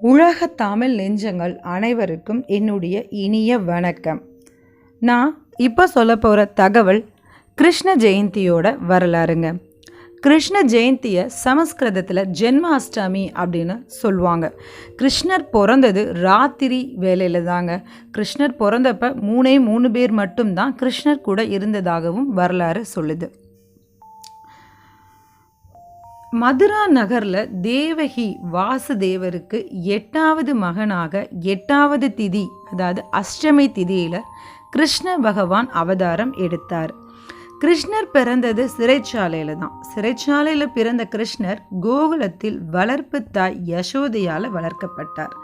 உலக தமிழ் நெஞ்சங்கள் அனைவருக்கும் என்னுடைய இனிய வணக்கம். நான் இப்போ சொல்ல போகிற தகவல் கிருஷ்ண ஜெயந்தியோட வரலாறுங்க. கிருஷ்ண ஜெயந்தியை சமஸ்கிருதத்தில் ஜென்மாஷ்டமி அப்படின்னு சொல்லுவாங்க. கிருஷ்ணர் பிறந்தது ராத்திரி வேலையில் தாங்க கிருஷ்ணர் பிறந்தப்ப மூணே மூணு பேர் மட்டும்தான் கிருஷ்ணர் கூட இருந்ததாகவும் வரலாறு சொல்லுது. மதுரா நகரில் தேவகி வாசுதேவருக்கு எட்டாவது மகனாக எட்டாவது திதி அதாவது அஷ்டமி திதியில் கிருஷ்ண பகவான் அவதாரம் எடுத்தார். கிருஷ்ணர் பிறந்தது சிறைச்சாலையில் தான். சிறைச்சாலையில் பிறந்த கிருஷ்ணர் கோகுலத்தில் வளர்ப்பு தாய் யசோதையால் வளர்க்கப்பட்டார்.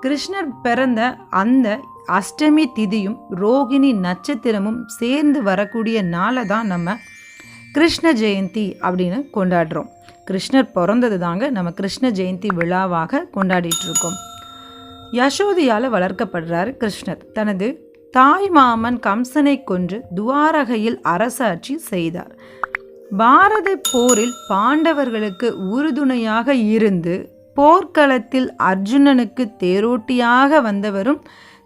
கிருஷ்ணர் பிறந்த அந்த அஷ்டமி திதியும் ரோகிணி நட்சத்திரமும் சேர்ந்து வரக்கூடிய நாளை தான் நம்ம கிருஷ்ண ஜெயந்தி அப்படின்னு கொண்டாடுறோம். கிருஷ்ணர் பிறந்தது தாங்க நம்ம கிருஷ்ண ஜெயந்தி விழாவாக கொண்டாடிட்டுருக்கோம். யசோதியால் வளர்க்கப்படுறாரு கிருஷ்ணர். தனது தாய் மாமன் கம்சனை கொன்று துவாரகையில் அரசாட்சி செய்தார். பாரத போரில் பாண்டவர்களுக்கு உறுதுணையாக இருந்து போர்க்களத்தில் அர்ஜுனனுக்கு தேரோட்டியாக வந்தவரும்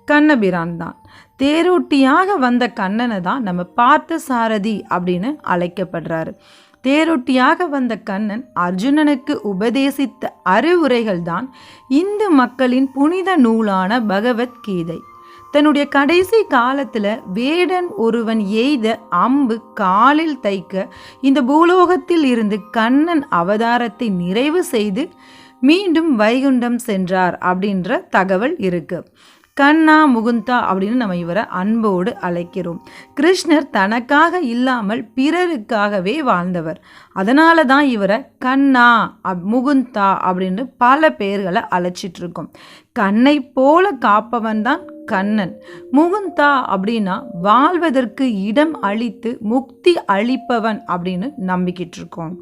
கண்ணபிரான் தான். தேரோட்டியாக வந்த கண்ணனை தான் நம்ம பார்த்த சாரதி அப்படின்னு அழைக்கப்படுறாரு. தேரொட்டியாக வந்த கண்ணன் அர்ஜுனனுக்கு உபதேசித்த அறிவுரைகள் தான் இந்து மக்களின் புனித நூலான பகவத்கீதை. தன்னுடைய கடைசி காலத்தில் வேடன் ஒருவன் எய்த அம்பு காலில் தைக்க இந்த பூலோகத்தில் இருந்து கண்ணன் அவதாரத்தை நிறைவு செய்து மீண்டும் வைகுண்டம் சென்றார் அப்படின்ற தகவல் இருக்குது கண்ணா முகுந்தா அப்படின்னு நம்ம இவரை அன்போடு அழைக்கிறோம். கிருஷ்ணர் தனக்காக இல்லாமல் பிறருக்காகவே வாழ்ந்தவர். அதனால தான் இவரை கண்ணா அப் முகுந்தா அப்படின்னு பல பெயர்களை அழைச்சிட்டு இருக்கோம். கண்ணை போல காப்பவன் தான் கண்ணன். முகுந்தா அப்படின்னா வாழ்வதற்கு இடம் அளித்து முக்தி அளிப்பவன் அப்படின்னு நம்பிக்கிட்டு இருக்கோம்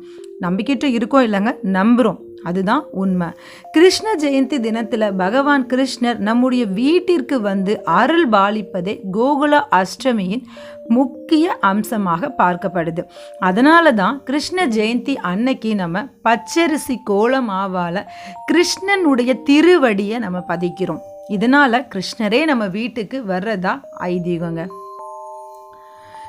நம்பிக்கிட்டு இருக்கோம் இல்லைங்க நம்புகிறோம் அதுதான் உண்மை. கிருஷ்ண ஜெயந்தி தினத்தில் பகவான் கிருஷ்ணர் நம்முடைய வீட்டிற்கு வந்து அருள் பாலிப்பதே கோகுல அஷ்டமியின் முக்கிய அம்சமாக பார்க்கப்படுது. அதனால தான் கிருஷ்ண ஜெயந்தி அன்னைக்கு நம்ம பச்சரிசி கோலமாவால் கிருஷ்ணனுடைய திருவடியை நம்ம பதிக்கிறோம். இதனால் கிருஷ்ணரே நம்ம வீட்டுக்கு வர்றதா ஐதீகங்க.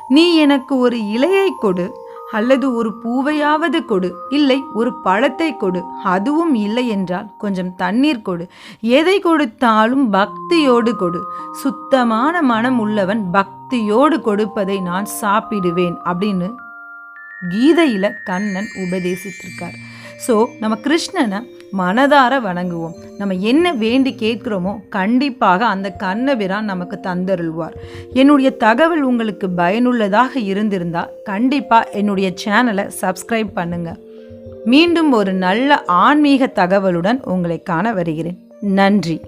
நீ எனக்கு ஒரு இலையை கொடு அல்லது ஒரு பூவையாவது கொடு இல்லை ஒரு பழத்தை கொடு அதுவும் இல்லை என்றால் கொஞ்சம் தண்ணீர் கொடு எதை கொடுத்தாலும் பக்தியோடு கொடு சுத்தமான மனம் உள்ளவன் பக்தியோடு கொடுப்பதை நான் சாப்பிடுவேன் அப்படின்னு கீதையில் கண்ணன் உபதேசித்திருக்கார். ஸோ நம்ம கிருஷ்ணனை மனதார வணங்குவோம். நம்ம என்ன வேண்டி கேட்குறோமோ கண்டிப்பாக அந்த கண்ணபிரான் நமக்கு தந்தருள்வார். என்னுடைய தகவல் உங்களுக்கு பயனுள்ளதாக இருந்திருந்தால் கண்டிப்பாக என்னுடைய சேனலை சப்ஸ்கிரைப் பண்ணுங்கள் மீண்டும் ஒரு நல்ல ஆன்மீக தகவலுடன் உங்களை காண வருகிறேன். நன்றி.